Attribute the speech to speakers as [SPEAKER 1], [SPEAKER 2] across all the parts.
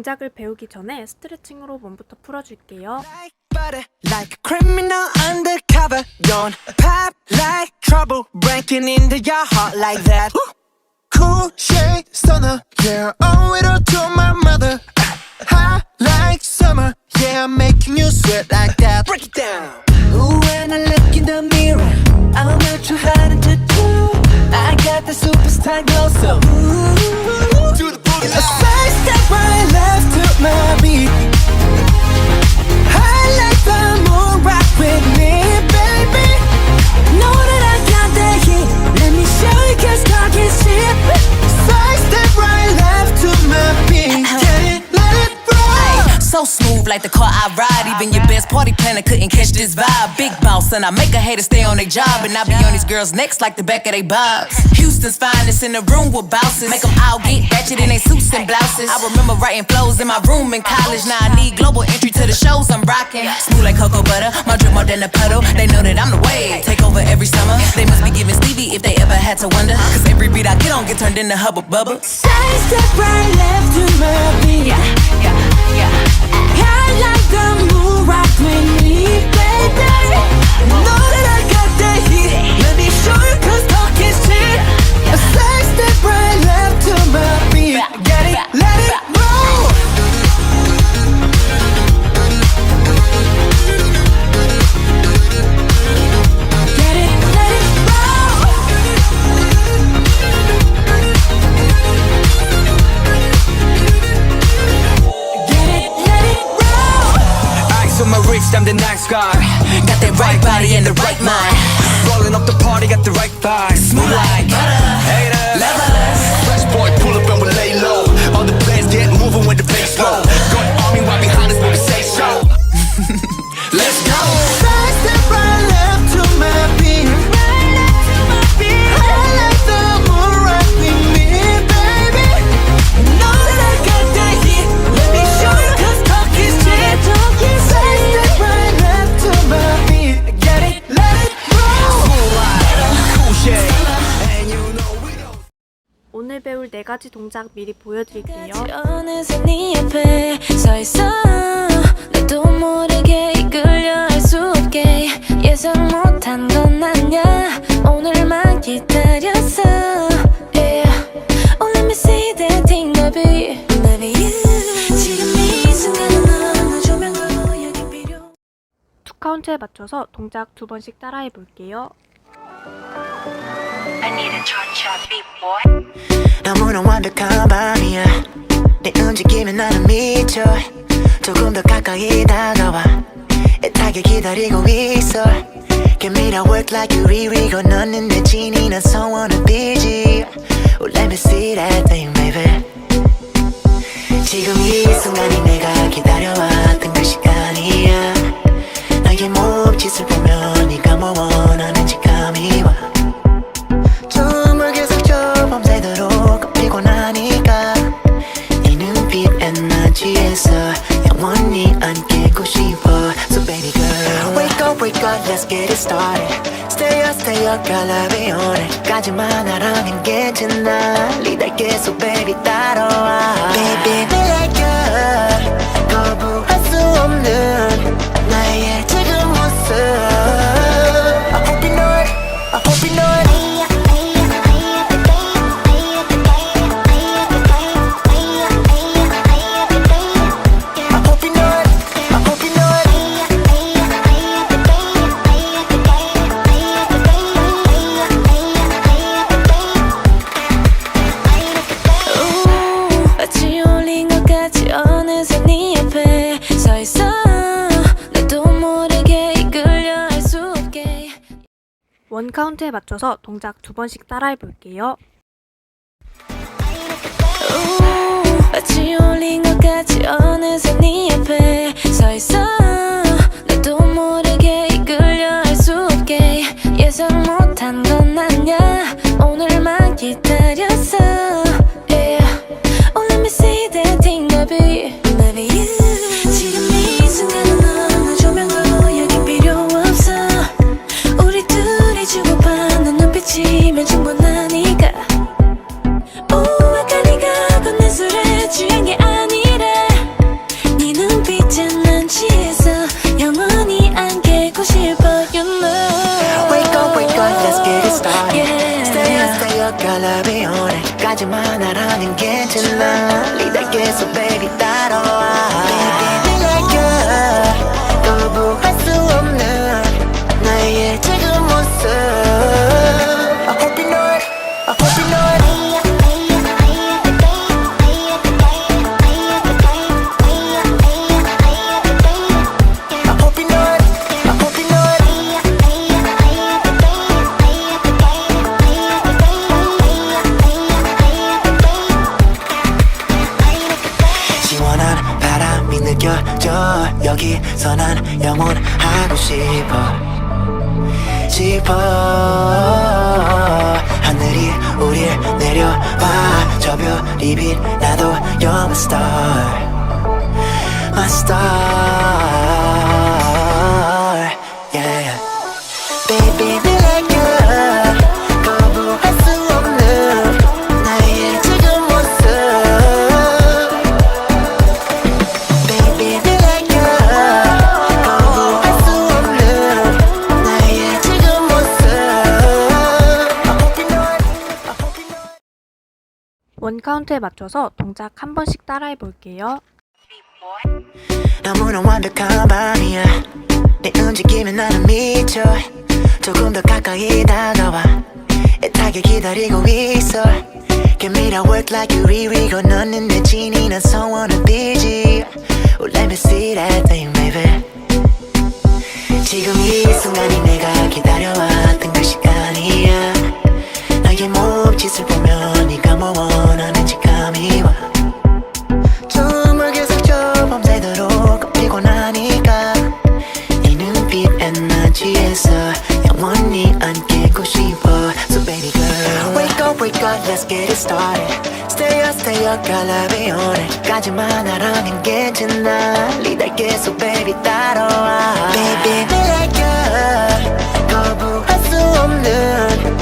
[SPEAKER 1] 동작을 배우기 전에 스트레칭으로 몸부터 풀어줄게요.
[SPEAKER 2] butter, like a criminal undercover. Don't pop like trouble, breaking into your heart like that.
[SPEAKER 3] Cool shade stunner, yeah, owe it all to my mother. Hot like summer, yeah, making you sweat like
[SPEAKER 2] like the
[SPEAKER 4] car I ride. Even your best party planner couldn't catch this vibe. Big boss, and I make a hater stay on their job. And I be on these girls' necks like the back of their bobs. Houston's finest in the room with bouncers. Make them all get ratchet in their suits and blouses. I remember writing flows in my room in college. Now I need global entry to the shows I'm rocking. Smooth like cocoa butter, my drip more than a puddle. They know that I'm the wave. Take over every summer. They must be giving Stevie if they ever had to wonder. Cause every beat I get on get turned into hubba bubba.
[SPEAKER 2] Side step right left to my beat. I like the moon rock with me, baby. Know that I got the heat. Let me show you 'cause talk is cheap.
[SPEAKER 3] A side step right left to my
[SPEAKER 1] 오늘 배울 네 가지 동작 미리 보여드릴게요.
[SPEAKER 5] 어느새 네 옆에 서 있어. 나도 모르게 이끌려 할수 없게. 예상 못한 건 아냐 오늘만 기다렸어. Yeah. Oh let me see that thing baby Baby you. 지금 이 순간은 너무 조명도 여기 필요.
[SPEAKER 1] 투 카운트에 맞춰서 동작 두 번씩 따라해 볼게요.
[SPEAKER 2] 너무나 완벽한 밤이야 내 움직임에 나는 미쳐 조금 더 가까이 다가와. 애타게 기다리고 있어. Give me that work like you Riri 너는 내 진이 난 소원을 빌지. Oh, Let me see that thing baby. 지금 이 순간이 내 Stay up girl I'll be on it 까지만 알아면 괜찮아 리달 계속 baby 따라와 Baby 내가 거부할 수 없는 나의 지금 모습
[SPEAKER 1] 카운트에 맞춰서 동작 두 번씩 따라해 볼게요.
[SPEAKER 5] 지면 충분하니까 오아까 네가 건넨 술에 취한 게 아니라 네 눈빛은 난 취해서 영원히 안개고 싶어 You know
[SPEAKER 2] Wake up wake up let's get it started
[SPEAKER 5] yeah.
[SPEAKER 2] Stay up stay up girl I'll be on it 까지만 하라는 게 질러 리달 계속 baby 느껴져. 여기서 난 영원하고 싶어. 싶어. 하늘이 우릴 내려봐. 저 별이 빛나도 You're my star. My star
[SPEAKER 1] 원 카운트에 맞춰서 동작 한 번씩 따라해 볼게요.
[SPEAKER 2] 너무나 완벽한 밤이야. 내 움직임에 나는 미쳐. 조금 더 가까이 다가와. 애타게 기다리고 있어. Give me that work like you Riri 건너는 내 진이 난 소원을 빌지. Oh, Let me see that thing baby. 지금 이 순간이 내가 기다려왔던 그 시간이야 몸짓을 보면 네가 뭐 원하는지 감이 와 춤을 계속 춰 밤새도록 피곤하니까 이 눈빛 에너지에서 영원히 안기고 싶어 So baby girl Wake up wake up let's get it started Stay up stay up girl I'll be on it 까지만 알아면 괜찮아 리더께서 baby 따라와 Baby be like you 거부할 수 없는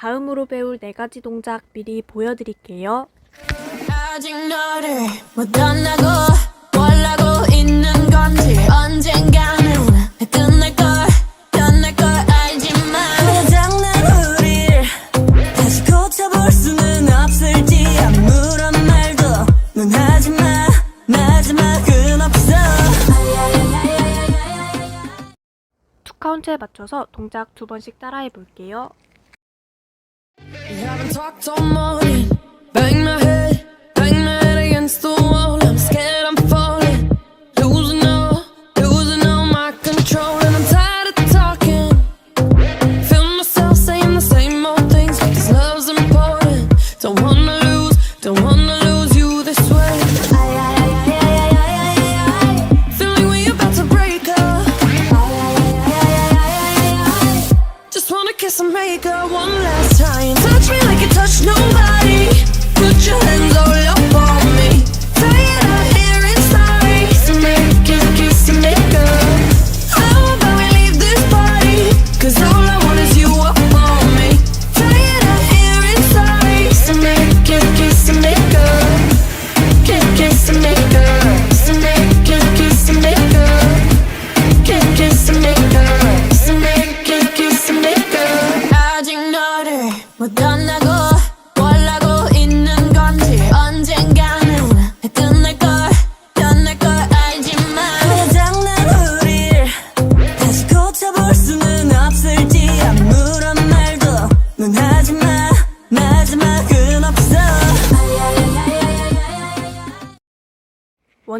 [SPEAKER 1] 다음으로 배울 네 가지 동작 미리 보여드릴게요.
[SPEAKER 5] 아직 너를 못 만나고 뭘 하고 있는 건지 언젠가는 끝날 걸 끝날 걸 알지만 장난 우릴 다시 고쳐볼 수는 없을지 아무런 말도 넌 하지마 마지막은 없어
[SPEAKER 1] 투 카운트에 맞춰서 동작 두 번씩 따라해 볼게요.
[SPEAKER 5] Haven't talked all morning. Bang my head, bang my head against the wall. I'm scared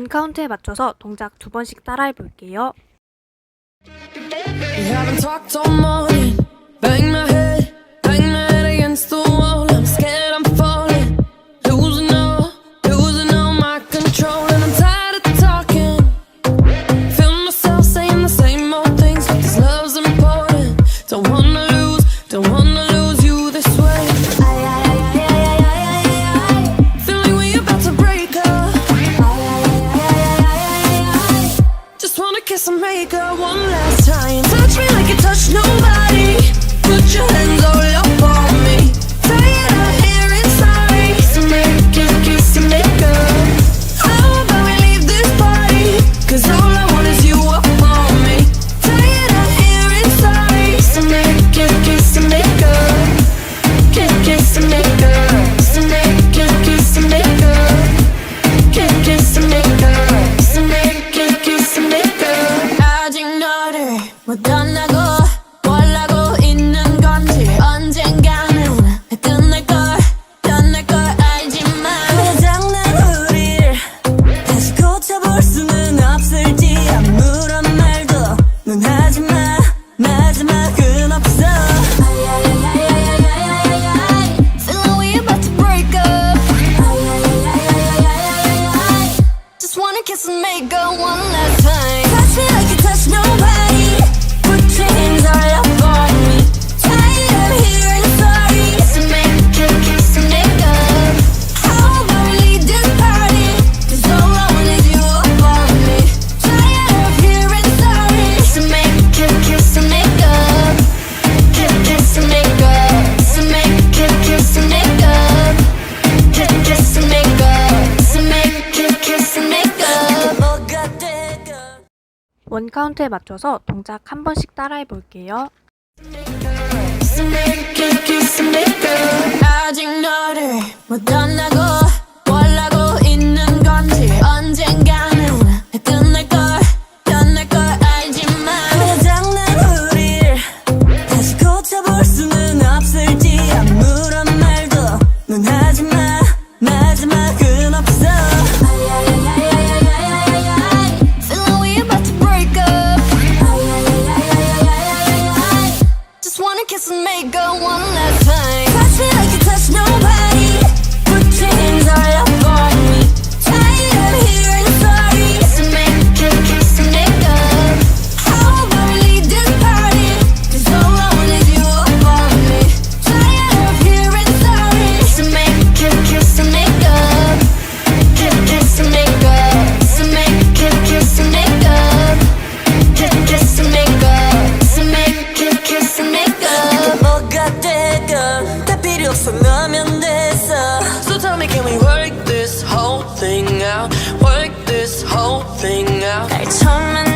[SPEAKER 1] 원 카운트에 맞춰서 동작 두 번씩 따라해 볼게요.
[SPEAKER 5] We
[SPEAKER 1] 못떠나고 원하고 있는 건지 언젠가는 끝날 걸 떠날 걸 알지만 회장난 우릴 다시 고쳐볼 수는 없을지 아무런 말도 넌 하지마. 마지막은 없어. Kiss and make go one last time 원 카운트에 맞춰서 동작 한 번씩 따라해 볼게요. 아직
[SPEAKER 5] 너를 못 떠나고 out.